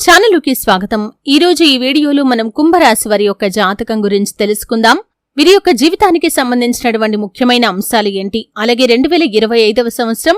ఛానలుకి స్వాగతం. ఈ రోజు ఈ వీడియోలో మనం కుంభరాశి వారి యొక్క జాతకం గురించి తెలుసుకుందాం. వీరి యొక్క జీవితానికి సంబంధించినటువంటి ముఖ్యమైన అంశాలు ఏంటి? అలాగే రెండు వేల ఇరవై ఐదవ సంవత్సరం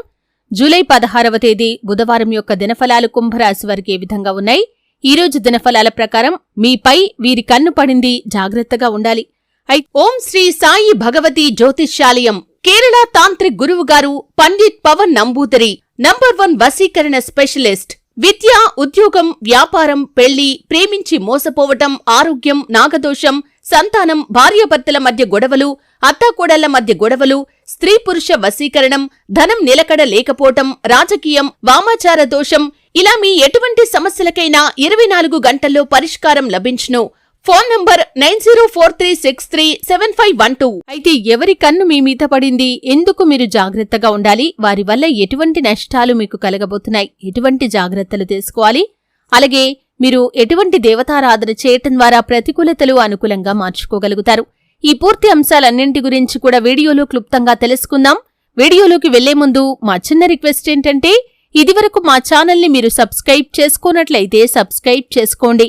జూలై పదహారవ తేదీ బుధవారం యొక్క దినఫలాలు కుంభరాశి వారికి ఏ విధంగా ఉన్నాయి? ఈ రోజు దినఫలాల ప్రకారం మీపై వీరి కన్ను పడింది జాగ్రత్తగా ఉండాలి. ఐ- ఓం శ్రీ సాయి భగవతి జ్యోతిష్యాలయం కేరళ తాంత్రిక్ గురువుగారు పండిత్ పవన్ నంబూదరి నంబర్ వన్ వసీకరణ స్పెషలిస్ట్ విద్య ఉద్యోగం వ్యాపారం పెళ్ళి ప్రేమించి మోసపోవటం ఆరోగ్యం నాగదోషం సంతానం భార్యాభర్తల మధ్య గొడవలు అత్తాకోడళ్ళ మధ్య గొడవలు స్త్రీ పురుష వశీకరణం ధనం నిలకడ లేకపోవటం రాజకీయం వామాచార దోషం ఇలా మీ ఎటువంటి సమస్యలకైనా ఇరవై నాలుగు గంటల్లో పరిష్కారం లభించును. Phone number nine zero four three six three seven five one two. అయితే ఎవరి కన్ను మీ మీద పడింది? ఎందుకు మీరు జాగ్రత్తగా ఉండాలి? వారి వల్ల ఎటువంటి నష్టాలు మీకు కలగబోతున్నాయి? ఎటువంటి జాగ్రత్తలు తీసుకోవాలి? అలాగే మీరు ఎటువంటి దేవతారాధన చేయటం ద్వారా ప్రతికూలతలు అనుకూలంగా మార్చుకోగలుగుతారు. ఈ పూర్తి అంశాలన్నింటి గురించి కూడా వీడియోలో క్లుప్తంగా తెలుసుకుందాం. వీడియోలోకి వెళ్ళే ముందు మా చిన్న రిక్వెస్ట్ ఏంటంటే ఇదివరకు మా ఛానల్ని మీరు సబ్స్క్రైబ్ చేసుకోనట్లయితే సబ్స్క్రైబ్ చేసుకోండి.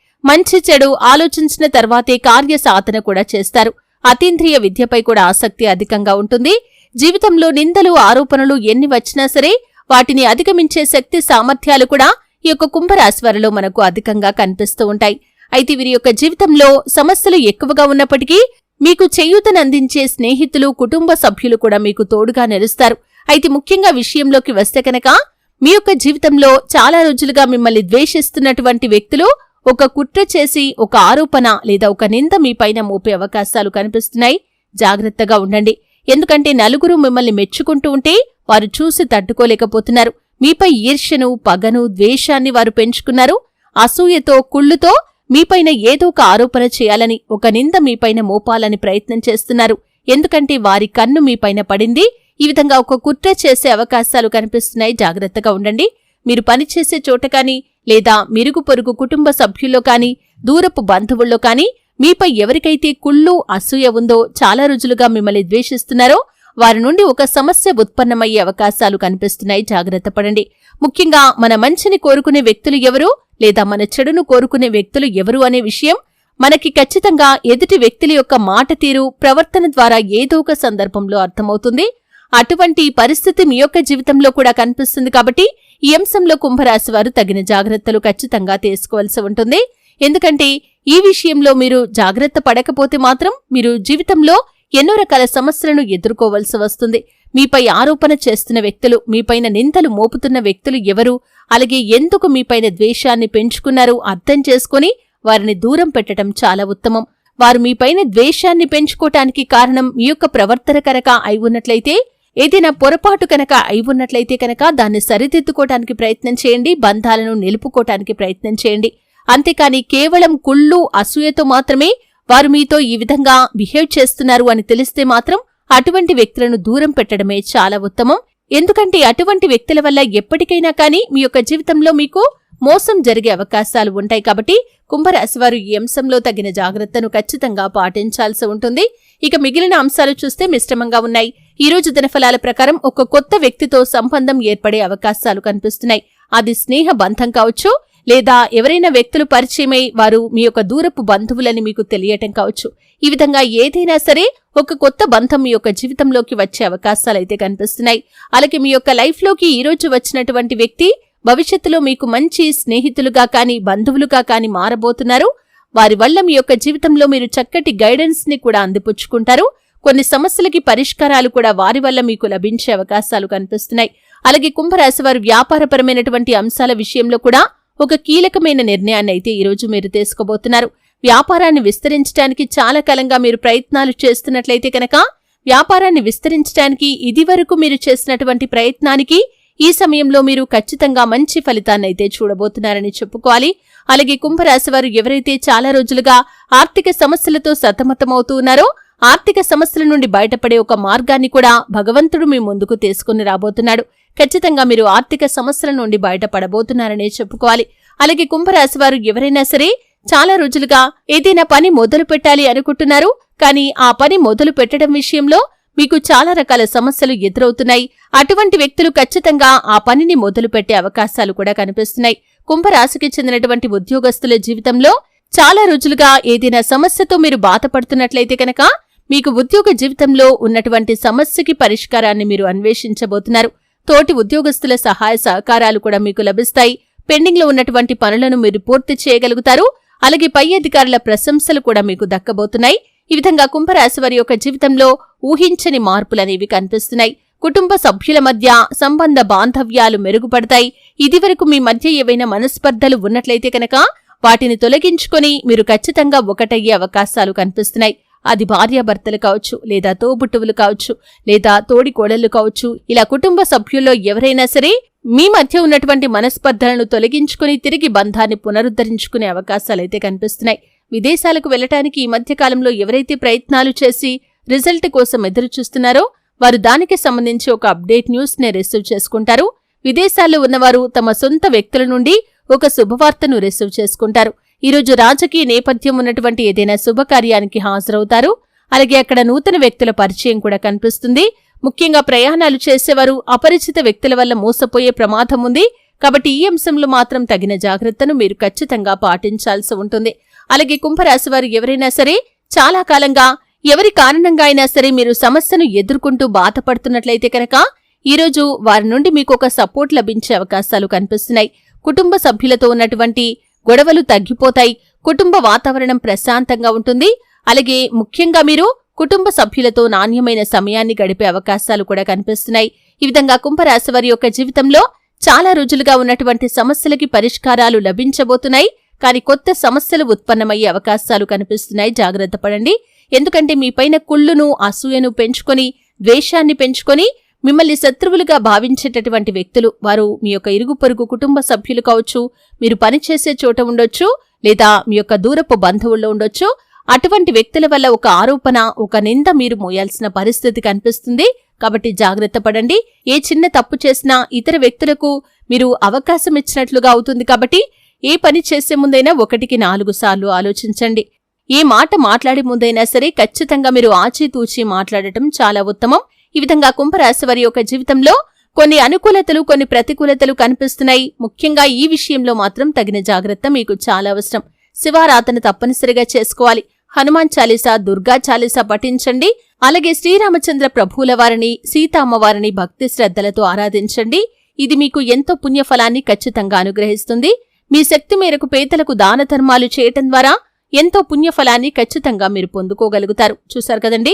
మంచి చెడు ఆలోచించిన తర్వాతే కార్య సాధన కూడా చేస్తారు. అతీంద్రియ విద్యపై కూడా ఆసక్తి అధికంగా ఉంటుంది. జీవితంలో నిందలు ఆరోపణలు ఎన్ని వచ్చినా సరే వాటిని అధిగమించే శక్తి సామర్థ్యాలు కూడా ఈ యొక్క కుంభరాశివారిలో మనకు అధికంగా కనిపిస్తూ ఉంటాయి. అయితే వీరి యొక్క జీవితంలో సమస్యలు ఎక్కువగా ఉన్నప్పటికీ మీకు చేయూతనందించే స్నేహితులు కుటుంబ సభ్యులు కూడా మీకు తోడుగా నిలుస్తారు. అయితే ముఖ్యంగా విషయంలోకి వస్తే కనుక మీ యొక్క జీవితంలో చాలా రోజులుగా మిమ్మల్ని ద్వేషిస్తున్నటువంటి వ్యక్తులు ఒక కుట్ర చేసి ఒక ఆరోపణ లేదా ఒక నింద మీ పైన మోపే అవకాశాలు కనిపిస్తున్నాయి. జాగ్రత్తగా ఉండండి. ఎందుకంటే నలుగురు మిమ్మల్ని మెచ్చుకుంటూ ఉంటే వారు చూసి తట్టుకోలేకపోతున్నారు. మీపై ఈర్ష్యను పగను ద్వేషాన్ని వారు పెంచుకున్నారు. అసూయతో కుళ్ళుతో మీపైన ఏదో ఒక ఆరోపణ చేయాలని ఒక నింద మీపైన మోపాలని ప్రయత్నం చేస్తున్నారు. ఎందుకంటే వారి కన్ను మీపైన పడింది. ఈ విధంగా ఒక కుట్ర చేసే అవకాశాలు కనిపిస్తున్నాయి. జాగ్రత్తగా ఉండండి. మీరు పనిచేసే చోట కానీ లేదా మిరుగు పొరుగు కుటుంబ సభ్యుల్లో కానీ దూరపు బంధువుల్లో కానీ మీపై ఎవరికైతే కుళ్ళు అసూయ ఉందో చాలా రోజులుగా మిమ్మల్ని ద్వేషిస్తున్నారో వారి నుండి ఒక సమస్య ఉత్పన్నమయ్యే అవకాశాలు కనిపిస్తున్నాయి. జాగ్రత్త పడండి. ముఖ్యంగా మన మంచిని కోరుకునే వ్యక్తులు ఎవరు లేదా మన చెడును కోరుకునే వ్యక్తులు ఎవరు అనే విషయం మనకి ఖచ్చితంగా ఎదుటి వ్యక్తుల యొక్క మాట తీరు ప్రవర్తన ద్వారా ఏదో ఒక సందర్భంలో అర్థమవుతుంది. అటువంటి పరిస్థితి మీ యొక్క జీవితంలో కూడా కనిపిస్తుంది కాబట్టి ఈ అంశంలో కుంభరాశి వారు తగిన జాగ్రత్తలు ఖచ్చితంగా తీసుకోవాల్సి ఉంటుంది. ఎందుకంటే ఈ విషయంలో మీరు జాగ్రత్త పడకపోతే మాత్రం మీరు జీవితంలో ఎన్నో రకాల సమస్యలను ఎదుర్కోవలసి వస్తుంది. మీపై ఆరోపణ చేస్తున్న వ్యక్తులు మీపైన నిందలు మోపుతున్న వ్యక్తులు ఎవరు అలాగే ఎందుకు మీపైన ద్వేషాన్ని పెంచుకున్నారో అర్థం చేసుకుని వారిని దూరం పెట్టడం చాలా ఉత్తమం. వారు మీపైన ద్వేషాన్ని పెంచుకోటానికి కారణం మీ యొక్క ప్రవర్తన కనుక అయి ఉన్నట్లయితే ఏదైనా పొరపాటు కనుక అయి ఉన్నట్లయితే కనుక దాన్ని సరిదిద్దుకోవటానికి ప్రయత్నం చేయండి బంధాలను నిలుపుకోవటానికి ప్రయత్నం చేయండి. అంతేకాని కేవలం కుళ్ళు అసూయతో మాత్రమే వారు మీతో ఈ విధంగా బిహేవ్ చేస్తున్నారు అని తెలిస్తే మాత్రం అటువంటి వ్యక్తులను దూరం పెట్టడమే చాలా ఉత్తమం. ఎందుకంటే అటువంటి వ్యక్తుల వల్ల ఎప్పటికైనా కానీ మీ యొక్క జీవితంలో మీకు మోసం జరిగే అవకాశాలు ఉంటాయి కాబట్టి కుంభరాశి వారు ఈ అంశంలో తగిన జాగ్రత్తను ఖచ్చితంగా పాటించాల్సి ఉంటుంది. ఇక మిగిలిన అంశాలు చూస్తే మిశ్రమంగా ఉన్నాయి. ఈ రోజు దినఫలాల ప్రకారం ఒక కొత్త వ్యక్తితో సంబంధం ఏర్పడే అవకాశాలు కనిపిస్తున్నాయి. అది స్నేహ బంధం కావచ్చు లేదా ఎవరైనా వ్యక్తులు పరిచయమై వారు మీ యొక్క దూరపు బంధువులని మీకు తెలియటం కావచ్చు. ఈ విధంగా ఏదైనా సరే ఒక కొత్త బంధం మీ యొక్క జీవితంలోకి వచ్చే అవకాశాలైతే కనిపిస్తున్నాయి. అలాగే మీ యొక్క లైఫ్లోకి ఈరోజు వచ్చినటువంటి వ్యక్తి భవిష్యత్తులో మీకు మంచి స్నేహితులుగా కానీ బంధువులుగా కానీ మారబోతున్నారు. వారి వల్ల మీ యొక్క జీవితంలో మీరు చక్కటి గైడెన్స్ని కూడా అందిపుచ్చుకుంటారు. కొన్ని సమస్యలకి పరిష్కారాలు కూడా వారి వల్ల మీకు లభించే అవకాశాలు కనిపిస్తున్నాయి. అలాగే కుంభరాశి వారు వ్యాపారపరమైనటువంటి అంశాల విషయంలో కూడా ఒక కీలకమైన నిర్ణయాన్ని అయితే ఈరోజు మీరు తీసుకోబోతున్నారు. వ్యాపారాన్ని విస్తరించడానికి చాలా కాలంగా మీరు ప్రయత్నాలు చేస్తున్నట్లయితే కనుక వ్యాపారాన్ని విస్తరించడానికి ఇదివరకు మీరు చేసినటువంటి ప్రయత్నానికి ఈ సమయంలో మీరు ఖచ్చితంగా మంచి ఫలితాన్ని అయితే చూడబోతున్నారని చెప్పుకోవాలి. అలాగే కుంభరాశి వారు ఎవరైతే చాలా రోజులుగా ఆర్థిక సమస్యలతో సతమతమవుతూ ఉన్నారో ఆర్థిక సమస్యల నుండి బయటపడే ఒక మార్గాన్ని కూడా భగవంతుడు మీ ముందుకు తీసుకుని రాబోతున్నాడు. ఖచ్చితంగా మీరు ఆర్థిక సమస్యల నుండి బయటపడబోతున్నారనే చెప్పుకోవాలి. అలాగే కుంభరాశి వారు ఎవరైనా సరే చాలా రోజులుగా ఏదైనా పని మొదలు పెట్టాలి అనుకుంటున్నారు. కానీ ఆ పని మొదలు పెట్టడం విషయంలో మీకు చాలా రకాల సమస్యలు ఎదురవుతున్నాయి. అటువంటి వ్యక్తులు ఖచ్చితంగా ఆ పనిని మొదలు పెట్టే అవకాశాలు కూడా కనిపిస్తున్నాయి. కుంభరాశికి చెందినటువంటి ఉద్యోగస్తుల జీవితంలో చాలా రోజులుగా ఏదైనా సమస్యతో మీరు బాధపడుతున్నట్లయితే కనుక మీకు ఉద్యోగ జీవితంలో ఉన్నటువంటి సమస్యకి పరిష్కారాన్ని మీరు అన్వేషించబోతున్నారు. తోటి ఉద్యోగస్తుల సహాయ సహకారాలు కూడా మీకు లభిస్తాయి. పెండింగ్లో ఉన్నటువంటి పనులను మీరు పూర్తి చేయగలుగుతారు. అలాగే పై అధికారుల ప్రశంసలు కూడా మీకు దక్కబోతున్నాయి. ఈ విధంగా కుంభరాశి వారి యొక్క జీవితంలో ఊహించని మార్పులనేవి కనిపిస్తున్నాయి. కుటుంబ సభ్యుల మధ్య సంబంధ బాంధవ్యాలు మెరుగుపడతాయి. ఇదివరకు మీ మధ్య ఏవైనా మనస్పర్ధలు ఉన్నట్లయితే కనుక వాటిని తొలగించుకొని మీరు ఖచ్చితంగా ఒకటయ్యే అవకాశాలు కనిపిస్తున్నాయి. అది భార్యాభర్తలు కావచ్చు లేదా తోబుట్టువులు కావచ్చు లేదా తోడి కోడళ్ళు కావచ్చు ఇలా కుటుంబ సభ్యుల్లో ఎవరైనా సరే మీ మధ్య ఉన్నటువంటి మనస్పర్ధలను తొలగించుకుని తిరిగి బంధాన్ని పునరుద్ధరించుకునే అవకాశాలైతే కనిపిస్తున్నాయి. విదేశాలకు వెళ్ళటానికి ఈ మధ్య కాలంలో ఎవరైతే ప్రయత్నాలు చేసి రిజల్ట్ కోసం ఎదురు చూస్తున్నారో వారు దానికి సంబంధించి ఒక అప్డేట్ న్యూస్ నే రిసీవ్ చేసుకుంటారు. విదేశాల్లో ఉన్నవారు తమ సొంత వ్యక్తుల నుండి ఒక శుభవార్తను రిసీవ్ చేసుకుంటారు. ఈరోజు రాజకీయ నేపథ్యం ఉన్నటువంటి ఏదైనా శుభకార్యానికి హాజరవుతారు. అలాగే అక్కడ నూతన వ్యక్తుల పరిచయం కూడా కనిపిస్తుంది. ముఖ్యంగా ప్రయాణాలు చేసేవారు అపరిచిత వ్యక్తుల వల్ల మోసపోయే ప్రమాదం ఉంది. కాబట్టి ఈ అంశంలో మాత్రం తగిన జాగ్రత్తను మీరు ఖచ్చితంగా పాటించాల్సి ఉంటుంది. అలాగే కుంభరాశి వారు ఎవరైనా సరే చాలా కాలంగా ఎవరి కారణంగా అయినా సరే మీరు సమస్యను ఎదుర్కొంటూ బాధపడుతున్నట్లయితే కనుక ఈరోజు వారి నుండి మీకు ఒక సపోర్ట్ లభించే అవకాశాలు కనిపిస్తున్నాయి. కుటుంబ సభ్యులతో ఉన్నటువంటి గొడవలు తగ్గిపోతాయి. కుటుంబ వాతావరణం ప్రశాంతంగా ఉంటుంది. అలాగే ముఖ్యంగా మీరు కుటుంబ సభ్యులతో నాణ్యమైన సమయాన్ని గడిపే అవకాశాలు కూడా కనిపిస్తున్నాయి. ఈ విధంగా కుంభరాశి వారి యొక్క జీవితంలో చాలా రోజులుగా ఉన్నటువంటి సమస్యలకి పరిష్కారాలు లభించబోతున్నాయి. కానీ కొత్త సమస్యలు ఉత్పన్నమయ్యే అవకాశాలు కనిపిస్తున్నాయి. జాగ్రత్త పడండి. ఎందుకంటే మీపైన కుళ్ళును అసూయను పెంచుకొని ద్వేషాన్ని పెంచుకొని మిమ్మల్ని శత్రువులుగా భావించేటటువంటి వ్యక్తులు వారు మీ యొక్క ఇరుగు పొరుగు కుటుంబ సభ్యులు కావచ్చు మీరు పనిచేసే చోట ఉండొచ్చు లేదా మీ యొక్క దూరపు బంధువుల్లో ఉండొచ్చు. అటువంటి వ్యక్తుల వల్ల ఒక ఆరోపణ ఒక నింద మీరు మోయాల్సిన పరిస్థితి కనిపిస్తుంది. కాబట్టి జాగ్రత్త పడండి. ఏ చిన్న తప్పు చేసినా ఇతర వ్యక్తులకు మీరు అవకాశం ఇచ్చినట్లుగా అవుతుంది కాబట్టి ఏ పని చేసే ముందైనా ఒకటికి నాలుగు సార్లు ఆలోచించండి. ఏ మాట మాట్లాడే ముందైనా సరే ఖచ్చితంగా మీరు ఆచితూచి మాట్లాడటం చాలా ఉత్తమం. ఈ విధంగా కుంభరాశి వారి యొక్క జీవితంలో కొన్ని అనుకూలతలు కొన్ని ప్రతికూలతలు కనిపిస్తున్నాయి. ముఖ్యంగా ఈ విషయంలో మాత్రం తగిన జాగ్రత్త మీకు చాలా అవసరం. శివారాధన తప్పనిసరిగా చేసుకోవాలి. హనుమాన్ చాలీసా దుర్గా చాలీసా పఠించండి. అలాగే శ్రీరామచంద్ర ప్రభువుల వారిని సీతామ్మవారిని భక్తి శ్రద్ధలతో ఆరాధించండి. ఇది మీకు ఎంతో పుణ్యఫలాన్ని ఖచ్చితంగా అనుగ్రహిస్తుంది. మీ శక్తి మేరకు పేదలకు దాన ధర్మాలు చేయటం ద్వారా ఎంతో పుణ్యఫలాన్ని ఖచ్చితంగా మీరు పొందుకోగలుగుతారు. చూశారు కదండీ?